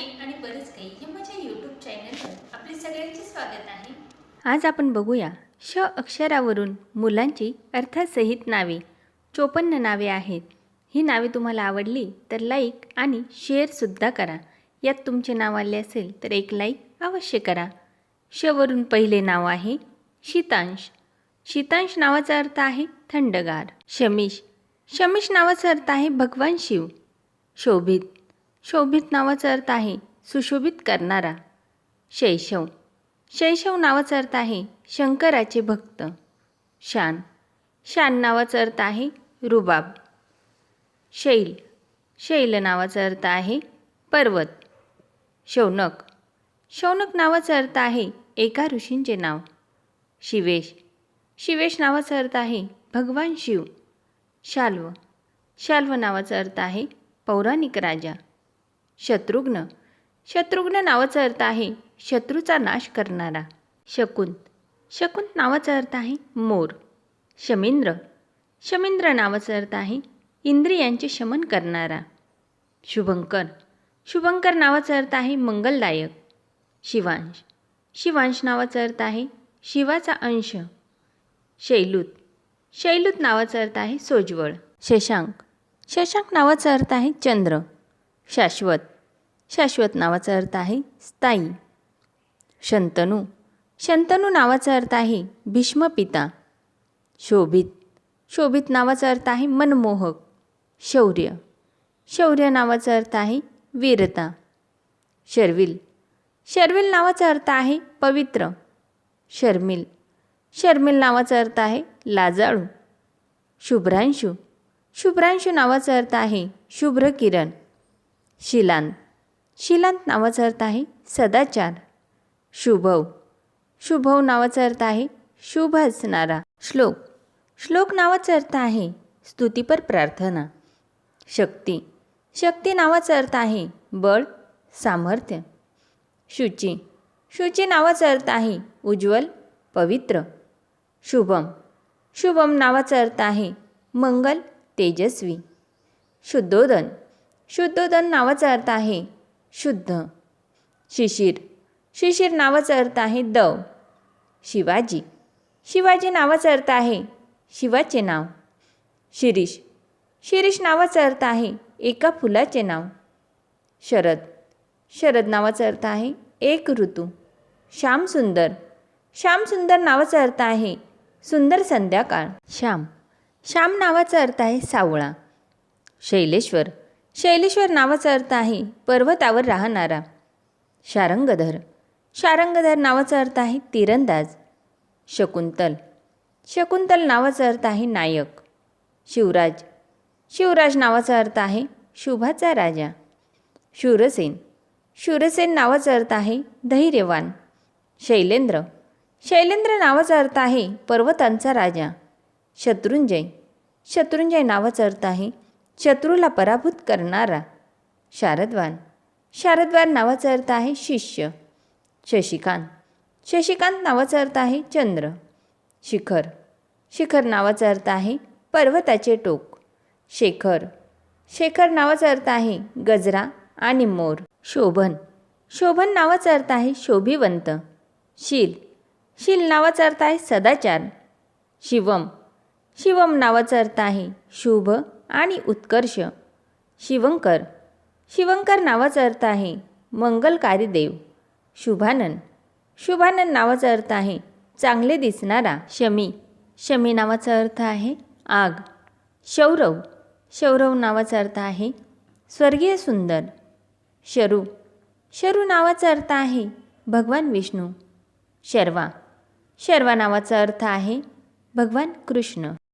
आणि बरेच काही हे माझ्या यूट्यूब चॅनलवर आपले सगळ्यांचे स्वागत आहे. आज आपण बघूया श अक्षरावरून मुलांची अर्थसहित नावे. चोपन्न नावे आहेत. ही नावे तुम्हाला आवडली तर लाईक आणि शेअरसुद्धा करा. यात तुमचे नाव आले असेल तर एक लाईक अवश्य करा. शवरून पहिले नाव आहे शीतांश. शीतांश नावाचा अर्थ आहे थंडगार. शमीश. शमीश नावाचा अर्थ आहे भगवान शिव. शोभित. शोभित नावाचा अर्थ आहे सुशोभित करणारा. शैशव. शैशव नावाचा अर्थ आहे शंकराचे भक्त. शान. शान नावाचा अर्थ आहे रुबाब. शैल. शैल नावाचा अर्थ आहे पर्वत. शौनक. शौनक नावाचा अर्थ आहे एका ऋषींचे नाव. शिवेश. शिवेश नावाचा अर्थ आहे भगवान शिव. शाल्व. शाल्व नावाचा अर्थ आहे पौराणिक राजा. शत्रुघ्न. शत्रुघ्न नावाचा अर्थ आहे शत्रूचा नाश करणारा. शकुंत. शकुंत नावाचा अर्थ आहे मोर. शमिंद्र. शमिंद्र नावाचा अर्थ आहे इंद्रियांचे शमन करणारा. शुभंकर. शुभंकर नावाचा अर्थ आहे मंगलदायक. शिवांश. शिवांश नावाचा अर्थ आहे शिवाचा अंश. शैलूत. शैलूत नावाचा अर्थ आहे सोज्वळ. शशांक. शशांक नावाचा अर्थ आहे चंद्र. शाश्वत. शाश्वत नावाचा अर्थ आहे स्थायी. शंतनू. शंतनू नावाचा अर्थ आहे भीष्मपिता. शोभित. शोभित नावाचा अर्थ आहे मनमोहक. शौर्य. शौर्य नावाचा अर्थ आहे वीरता. शर्विल. शर्विल नावाचा अर्थ आहे पवित्र. शर्मिल. शर्मिल नावाचा अर्थ आहे लाजाळू. शुभ्रांशू. शुभ्रांशू नावाचा अर्थ आहे शुभ्र किरण शिलांत. शिलांत नावाचा अर्थ आहे सदाचार. शुभव शुभव नावाचा अर्थ आहे शुभ असणारा. श्लोक. श्लोक नावाचा अर्थ आहे स्तुतीपर प्रार्थना. शक्ती. शक्ती नावाचा अर्थ आहे बळ सामर्थ्य. शुची. शुची नावाचा अर्थ आहे उज्ज्वल पवित्र. शुभम. शुभम नावाचा अर्थ आहे मंगल तेजस्वी. शुद्धोदन. शुद्धोदन नावाचा अर्थ आहे शुद्ध. शिशिर. शिशिर नावाचा अर्थ आहे दव. शिवाजी. शिवाजी नावाचा अर्थ आहे शिवाचे नाव. शिरीष. शिरीष नावाचा अर्थ आहे एका फुलाचे नाव. शरद. शरद नावाचा अर्थ आहे एक ऋतू. श्यामसुंदर श्यामसुंदर नावाचा अर्थ आहे सुंदर संध्याकाळ. श्याम. श्याम नावाचा अर्थ आहे सावळा. शैलेश्वर. शैलेश्वर नावाचा अर्थ आहे पर्वतावर राहणारा. शारंगधर. शारंगधर नावाचा अर्थ आहे तिरंदाज. शकुंतल. शकुंतल नावाचा अर्थ आहे नायक. शिवराज. शिवराज नावाचा अर्थ आहे शुभाचा राजा. शूरसेन. शूरसेन नावाचा अर्थ आहे धैर्यवान. शैलेंद्र. शैलेंद्र नावाचा अर्थ आहे पर्वतांचा राजा. शत्रुंजय. शत्रुंजय नावाचा अर्थ आहे शत्रूला पराभूत करणारा शारदवान. शारदवान नावाचा अर्थ आहे शिष्य. शशिकांत. शशिकांत नावाचा अर्थ आहे चंद्र. शिखर. शिखर नावाचा अर्थ आहे पर्वताचे टोक. शेखर. शेखर नावाचा अर्थ आहे गजरा आणि मोर. शोभन. शोभन नावाचा अर्थ आहे शोभिवंत. शील. शील नावाचा अर्थ आहे सदाचार. शिवम. शिवम नावाचा अर्थ आहे शुभ आणि उत्कर्ष. शिवंकर. शिवंकर नावाचा अर्थ आहे मंगलकारी देव. शुभानन शुभानन नावाचा अर्थ आहे चांगले दिसणारा शमी. शमी नावाचा अर्थ आहे आग. शौरव. शौरव नावाचा अर्थ आहे स्वर्गीय सुंदर. शरू. शरू नावाचा अर्थ आहे भगवान विष्णू. शर्वा. शर्वा नावाचा अर्थ आहे भगवान कृष्ण.